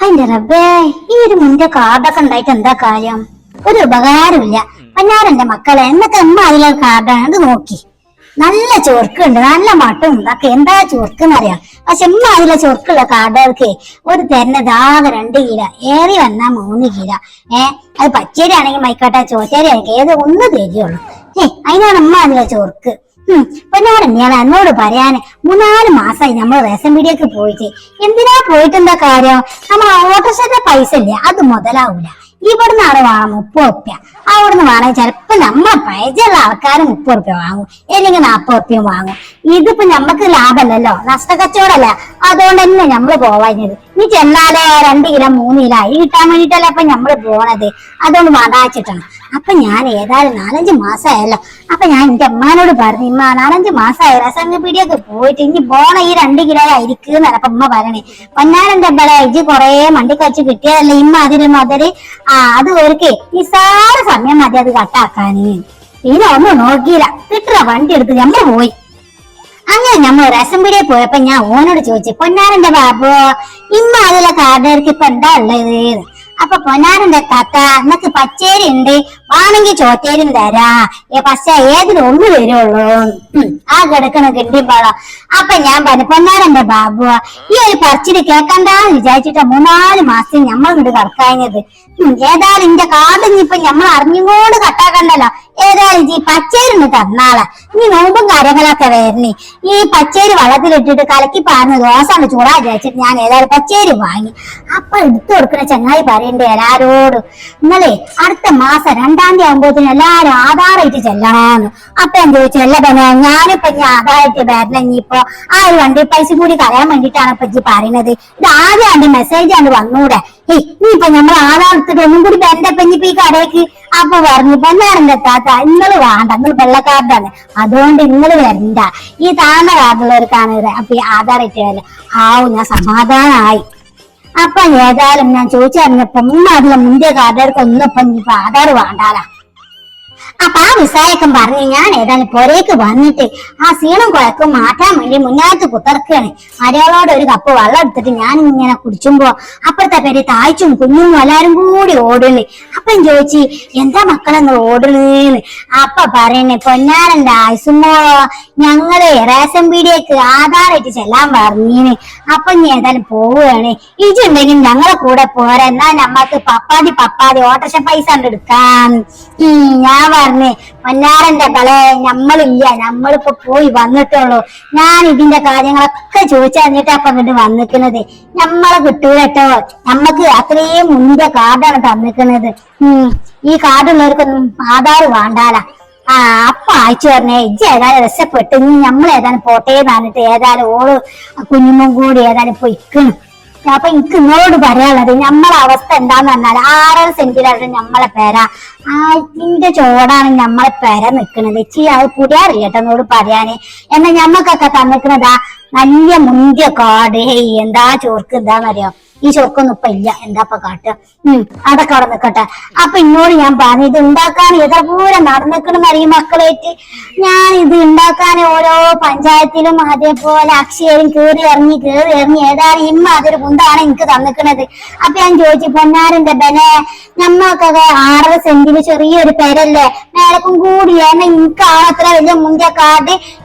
അതിന്റെ റബ്ബേ ഈ ഒരു മുന്റെ കാർഡൊക്കെ ഉണ്ടായിട്ട് എന്താ കാര്യം? ഒരു ഉപകാരമില്ല പഞ്ഞാറെന്റെ മക്കളെ എന്നൊക്കെ അമ്മ അതിലെ കാർഡാണ്. അത് നോക്കി. നല്ല ചോർക്കുണ്ട് നല്ല മട്ടും. ഇതൊക്കെ എന്താ ചൊറുക്കെന്നറിയാം പക്ഷെ എമ്മ അതിലെ ചോർക്കുള്ള കാർഡുകൾക്ക് ഒരു തരുന്നത് ആകെ രണ്ട് കിലോ ഏറി വന്നാ മൂന്ന് കിലോ ഏ അത് പച്ചേരി ആണെങ്കിൽ മൈക്കോട്ടെ ചോറ്റേരി ആണെങ്കിൽ ഏത് ഒന്ന് തരികയുള്ളൂ ഏ അതിനാണ് അമ്മ അതിലെ ചൊറുക്ക്. ഉം. പൊന്നോട് ഞാൻ എന്നോട് പറയാന്. മൂന്നാൽ മാസമായി നമ്മൾ റേഷൻ പീടിയൊക്കെ പോയിട്ട്. എന്തിനാ പോയിട്ട് കാര്യം? നമ്മൾ ഓട്ടോറിക്ഷയുടെ പൈസ ഇല്ലേ? അത് മുതലാവൂല. ഇവിടുന്നാണ് വേണം മുപ്പത് റുപ്യ അവിടുന്ന് വേണമെങ്കിൽ ചിലപ്പോ നമ്മളെ പൈസയുള്ള ആൾക്കാർ മുപ്പത് റുപ്യ വാങ്ങും. അല്ലെങ്കിൽ നാപ്പത് റുപ്യ വാങ്ങും. ഇതിപ്പോ നമ്മക്ക് ലാഭമല്ലല്ലോ. നഷ്ടക്കച്ചവടല്ല അതുകൊണ്ട് തന്നെ നമ്മൾ പോവാഞ്ഞത്. നീ ചെന്നാലേ? രണ്ട് കിലോ മൂന്ന് കിലോ. അരി കിട്ടാൻ വേണ്ടിട്ടല്ലേ അപ്പൊ നമ്മൾ പോണത്. അതുകൊണ്ട് വേണ്ടാച്ചിട്ടാണ് അപ്പൊ ഞാൻ ഏതായാലും നാലഞ്ച് മാസമായല്ലോ അപ്പൊ ഞാൻ എന്റെ അമ്മാനോട് പറഞ്ഞു ഇമ്മ നാലഞ്ച് മാസമായി രസംഗ പീടിയൊക്കെ പോയിട്ട് ഇനി പോണ ഈ രണ്ട് കിലോ ആയിരിക്കും അപ്പൊ ഉമ്മ പറയണേ പൊന്നാനെന്റെ ബല ഇജ് കൊറേ മണ്ടിക്കച്ച് കിട്ടിയതല്ലേ? ഇമ്മ അതിന് മുതൽ ആ അത് ഒരുക്കേ നിസാര സമയം മതി അത് കട്ടാക്കാന്. പിന്നെ ഒന്നും നോക്കിയില്ല. കിട്ടുക വണ്ടി എടുത്ത് നമ്മൾ പോയി. അങ്ങനെ നമ്മൾ രസം പീടിയെ പോയപ്പോ ഞാൻ ഓനോട് ചോദിച്ചു പൊന്നാരന്റെ ബാബു ഇമ്മ അതിലെ കാർഡേർക്ക് ഇപ്പൊ എന്താ ഉള്ളത്? അപ്പൊ പൊന്നാരന്റെ താത്ത എന്നൊക്കെ പച്ചേരി ഉണ്ട്. വേണമെങ്കിൽ ചോറ്റേരും തരാ. പക്ഷെ ഏതിനും ഒന്ന് വരുള്ളൂ. ആ കിടക്കണ കിട്ടിപ്പോളാം അപ്പൊ ഞാൻ പറഞ്ഞു പൊന്നാരന്റെ ബാബു ഈ ഒരു പറച്ചിൽ കേക്കണ്ടാന്ന് വിചാരിച്ചിട്ട് മൂന്നാൽ മാസം ഞമ്മളുണ്ട് ഇങ്ങോട്ട് കടക്കാഞ്ഞത് ഏതായാലും ഇന്റെ കാർഡ് ഇനിയിപ്പൊ ഞമ്മൾ അറിഞ്ഞുകൊണ്ട് കട്ടാക്കണ്ടല്ലോ. ഏതായാലും ഈ പച്ചേരിന്ന് തന്നാളെ. ഇനി നോമ്പും കാര്യങ്ങളൊക്കെ വരണേ. ഈ പച്ചേരി വെള്ളത്തിലിട്ടിട്ട് കലക്കി പാർന്ന് ദോശാണ് ചൂടാ വിചാരിച്ചിട്ട് ഞാൻ ഏതായാലും പച്ചേരി വാങ്ങി. അപ്പൊ എടുത്തു കൊടുക്കുന്ന ചങ്ങായി പറയണ്ടേ എല്ലാരോടും. ഇന്നലെ അടുത്ത മാസം രണ്ടാം തീയതി ആകുമ്പോഴത്തേന് എല്ലാരും ആധാറായിട്ട് ചെല്ലണമെന്ന് അപ്പൊ ഞാൻ ചോദിച്ചു അല്ല പിന്നെ ഞാനിപ്പൊ ഇനി ആധാറായിട്ട് വരണം. ഇനിയിപ്പോ ആ ഒരു വണ്ടി പൈസ കൂടി കളയാൻ വേണ്ടിയിട്ടാണ് ഇപ്പൊ ഇജ്ജി പറയുന്നത്. ഇത് ആദ്യം മെസ്സേജ് ആണ് വന്നൂടെ. ഏയ് നീ ഇപ്പൊ നമ്മൾ ആധാർ എടുത്തിട്ട് ഒന്നും കൂടി ബന്ധപ്പെട്ട് ഇനിയിപ്പോ ഈ കടയ്ക്ക് അപ്പൊ പറഞ്ഞു പൊന്നാറിന്റെ താത്ത ഇങ്ങൾ വേണ്ട നിങ്ങൾ വെള്ളക്കാരുടെ അതുകൊണ്ട് ഇങ്ങൾ വരണ്ട. ഈ താന്ന കാർഡുള്ളവർക്കാണ് അപ്പൊ ഈ ആധാർ ഇട്ടതല്ല ആവും ഞാൻ സമാധാനമായി അപ്പൊ ഏതായാലും ഞാൻ ചോദിച്ചറിഞ്ഞപ്പോ അതിലെ മുന്തിയ കാർഡുകൾക്ക് ഒന്നും ഇപ്പൊ ഇനിയിപ്പോ ആധാർ വേണ്ടാലാ അപ്പൊ ആ വിസായക്കൻ പറഞ്ഞു ഞാൻ ഏതായാലും പുരേക്ക് വന്നിട്ട് ആ സീണം കുഴക്കും മാറ്റാൻ വേണ്ടി മുന്നാത്ത് കുത്തിറക്കുകയാണ്. മരയാളോട് ഒരു കപ്പ് വെള്ളം എടുത്തിട്ട് ഞാൻ ഇങ്ങനെ കുടിച്ചുമ്പോ അപ്പുറത്തെ പേര് താഴ്ചും കുഞ്ഞും എല്ലാരും കൂടി ഓടുന്നു അപ്പം ചോദിച്ചു എന്താ മക്കളെന്ന് ഓടുന്നേന്ന് അപ്പ പറയുന്നേ പൊന്നാനന്റെ ആയുസുമോ ഞങ്ങൾ റേഷൻ പീടിയേക്ക് ആധാറായിട്ട് ചെല്ലാൻ പറഞ്ഞീന്. അപ്പൊ ഞാൻ ഏതായാലും പോവുകയാണ്. ഇജുണ്ടെങ്കിൽ ഞങ്ങളെ കൂടെ പോരാ എന്നാ നമ്മക്ക് പപ്പാതി പപ്പാതി ഓട്ടർഷ പൈസ കൊണ്ട് എടുക്കാം. ഉം, ഞാൻ മന്നാരന്റെ കളെ നമ്മളില്ല. നമ്മളിപ്പോ പോയി വന്നിട്ടുള്ളൂ. ഞാൻ ഇതിന്റെ കാര്യങ്ങളൊക്കെ ചോദിച്ചറിഞ്ഞിട്ട് അപ്പൊ ഇങ്ങോട്ട് വന്നിക്കുന്നത്. നമ്മളെ കിട്ടൂലട്ടോ നമ്മക്ക് അത്രയും മുൻപേ കാർഡാണ് തന്നിക്കുന്നത്. ഉം. ഈ കാർഡുള്ളവർക്കൊന്നും ആധാർ വേണ്ടാല. ആ അപ്പൊ അയച്ചു പറഞ്ഞേ ഇജ്ജ് ഏതായാലും രസപ്പെട്ട് ഇനി നമ്മൾ പോട്ടേന്ന് പറഞ്ഞിട്ട് ഏതായാലും ഓൾ കുഞ്ഞുമ്മും കൂടി ഏതായാലും പൊയ്ക്കണം അപ്പൊ എനിക്ക് നിങ്ങളോട് പറയാനുള്ളത് നമ്മളെ അവസ്ഥ എന്താന്ന് പറഞ്ഞാൽ ആറര സെന്റിലാണ് നമ്മളെ പേര. ആറ്റിന്റെ ചോടാണ് നമ്മളെ പേര നിൽക്കുന്നത് ചീ അത് പുതിയറിയട്ടോ കേട്ടോ എന്നോട് പറയാന്. എന്നാ ഞമ്മക്കൊക്കെ തന്നിക്കണതാ നല്ല മുന്തിയ കാട്. ഹേയ് എന്താ ചോർക്ക് എന്താന്നറിയോ? ഈ ചോർക്കൊന്നും ഇപ്പൊ ഇല്ല. എന്താ ഇപ്പൊ കാട്ടുക ഉം അതൊക്കെ അവിടെ നിക്കട്ടെ. അപ്പൊ ഇന്നോട് ഞാൻ പറഞ്ഞു ഇത് ഉണ്ടാക്കാൻ എത്രപൂരം നടന്നിക്കണം അറിയും മക്കളായിട്ട്? ഞാൻ ഇത് ഉണ്ടാക്കാൻ ഓരോ പഞ്ചായത്തിലും അതേപോലെ അക്ഷയയിലും കയറി ഇറങ്ങി കയറി ഇറങ്ങി. ഏതായാലും ഇമ്മ അതൊരു കുന്താണ് എനിക്ക് തന്നിക്കണത്. അപ്പൊ ഞാൻ ചോദിച്ചു പൊന്നാരന്റെ ബനെ നമ്മൾക്കൊക്കെ ആറര സെന്റിന് ചെറിയൊരു പെരല്ലേ? മേലക്കും കൂടി കാരണം എനിക്കാണ് അത്ര വലിയ മുന്തിയ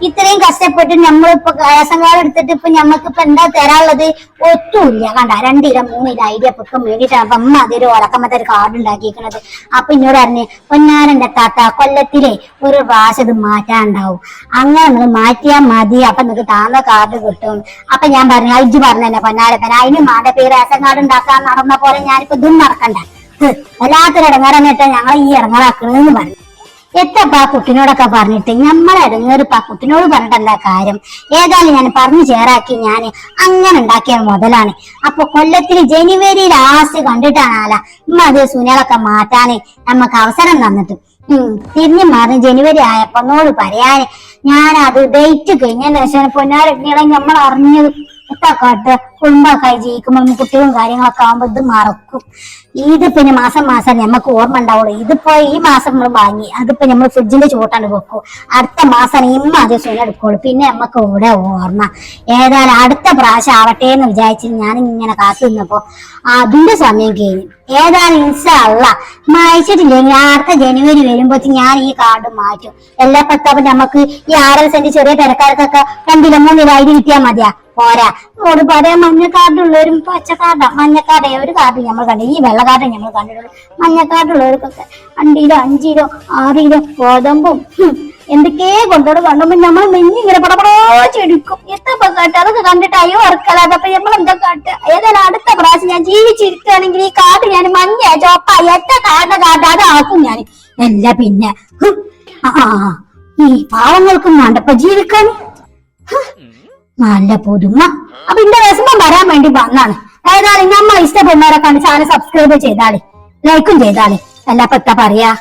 ഇത്രയും കഷ്ടപ്പെട്ട് നമ്മളിപ്പോ റേഷൻ കാർഡ് എടുത്തിട്ട് ഇപ്പൊ നമ്മക്ക് ഇപ്പൊ എന്താ തരാനുള്ളത്? ഒത്തുമില്ല. കണ്ട രണ്ടില മൂന്നില ഐഡിയ പൊക്കം വേണ്ടിട്ടാണ് അപ്പൊ അമ്മ അതൊരു ഉറക്കമത്തെ ഒരു കാർഡ് ഉണ്ടാക്കിയിരിക്കണത് അപ്പൊ ഇന്നോട് പറഞ്ഞു പൊന്നാരന്റെ താത്ത കൊല്ലത്തിലെ ഒരു പ്രാവശ്യം ഇത് മാറ്റാണ്ടാവും അങ്ങനെ നിങ്ങൾ മാറ്റിയാൽ മതി. അപ്പൊ നിങ്ങൾക്ക് താന്ന കാർഡ് കിട്ടും. അപ്പൊ ഞാൻ പറഞ്ഞു അജ്ജ് പറഞ്ഞു തന്നെ പൊന്നാരപ്പൻ അതിന് മാന്റെ പേര് റേഷൻ കാർഡ് ഉണ്ടാക്കാൻ നടന്ന പോലെ ഞാനിപ്പോ ഇതും നടക്കണ്ട. വല്ലാത്തൊരു ഇടങ്ങാറന്നിട്ട് ഞങ്ങൾ ഈ ഇടങ്ങാറാക്കണെന്ന് പറഞ്ഞു. എത്തപ്പാ കുട്ടിനോടൊക്കെ പറഞ്ഞിട്ട് നമ്മളെ ഇടങ്ങേറിപ്പാ കുട്ടിനോട് പറഞ്ഞിട്ടല്ല കാര്യം? ഏതായാലും ഞാൻ പറഞ്ഞു ചേറാക്കി ഞാൻ അങ്ങനെ ഉണ്ടാക്കിയ മുതലാണ്. അപ്പൊ കൊല്ലത്തിൽ ജനുവരി ലാസ്റ്റ് കണ്ടിട്ടാണ് ആല. ഇമ്മ അത് മാറ്റാന് നമുക്ക് അവസരം തന്നിട്ട്. ഉം തിരിഞ്ഞു മാറി ജനുവരി ആയപ്പോ എന്നോട് പറയാന് ഞാൻ അത് ഡേറ്റ് കഴിഞ്ഞ ശേഷം പൊന്നാരഗ്നികളെ നമ്മൾ അറിഞ്ഞത് എത്താ കാട്ട് കുടുംബമൊക്കെ ജീവിക്കുമ്പോൾ കുട്ടികളും കാര്യങ്ങളൊക്കെ ആകുമ്പോൾ ഇത് മറക്കും. ഇത് പിന്നെ മാസം മാസം നമുക്ക് ഓർമ്മ ഉണ്ടാവുള്ളൂ. ഇതിപ്പോ ഈ മാസം നമ്മൾ വാങ്ങി അതിപ്പോ നമ്മൾ ഫ്രിഡ്ജിന്റെ ചൂട്ടാണ് വെക്കും. അടുത്ത മാസം ഇമ്മ അത് സുഖം എടുക്കുള്ളൂ. പിന്നെ നമുക്ക് ഇവിടെ ഓർമ്മ. ഏതായാലും അടുത്ത പ്രാവശ്യം ആവട്ടെ എന്ന് വിചാരിച്ച് ഞാൻ ഇങ്ങനെ കാത്തു നിന്നപ്പോ അതിന്റെ സമയം കഴിഞ്ഞു. ഏതായാലും ഇൻസല്ല മായച്ചിട്ടില്ലെങ്കിൽ അടുത്ത ജനുവരി വരുമ്പോ ഞാൻ ഈ കാർഡ് മാറ്റും. എല്ലാ പത്താപ്പ് നമുക്ക് ഈ ആറര സെന്റ് ചെറിയ തിരക്കാർക്കൊക്കെ രണ്ടിലും മൂന്നിലും അരി കിട്ടിയാൽ മതിയാ. പോരാ. ഓട് മഞ്ഞ കാർഡുള്ളവരും പച്ച കാർഡാ മഞ്ഞ കാർഡ് ഒരു കാർഡ് നമ്മൾ കണ്ടു ഈ വെള്ള കാർഡ് നമ്മൾ കണ്ടിട്ടുള്ളൂ മഞ്ഞ കാർഡുള്ളവർക്കൊക്കെ അണ്ടിയിലോ അഞ്ചിലോ ആറിലോ ഗോതമ്പും എന്തൊക്കെയോ എന്തൊക്കെ കൊണ്ടോട് കണ്ടുമ്പോ നമ്മൾ മെഞ്ഞി ഇങ്ങനെ പടപടോ ചെടിക്കും. എത്ര കാട്ട് അതൊക്കെ കണ്ടിട്ട് അയ്യോ ഓർക്കലാതെ അപ്പൊ നമ്മൾ എന്താ കാട്ട്? ഏതായാലും അടുത്ത പ്രാവശ്യം ഞാൻ ജീവിച്ചിരിക്കുകയാണെങ്കിൽ ഈ കാർഡ് ഞാൻ മഞ്ഞ ചോപ്പ എത്ര കാർഡ് കാർഡ് അതാക്കും ഞാൻ. അല്ല പിന്നെ ആ. ഈ പാവങ്ങൾക്കും വേണ്ടപ്പോ ജീവിക്കാൻ. നല്ല പുതുമ. അപ്പൊ ഇന്റെ പറയാൻ വേണ്ടി വന്നാണ്. ഏതായാലും നമ്മൾ ഇഷ്ടപ്പെടുന്നവരെ കണ്ട് ചാനൽ സബ്സ്ക്രൈബ് ചെയ്താളി ലൈക്കും ചെയ്താളി അല്ല ഇപ്പൊ പറയാ?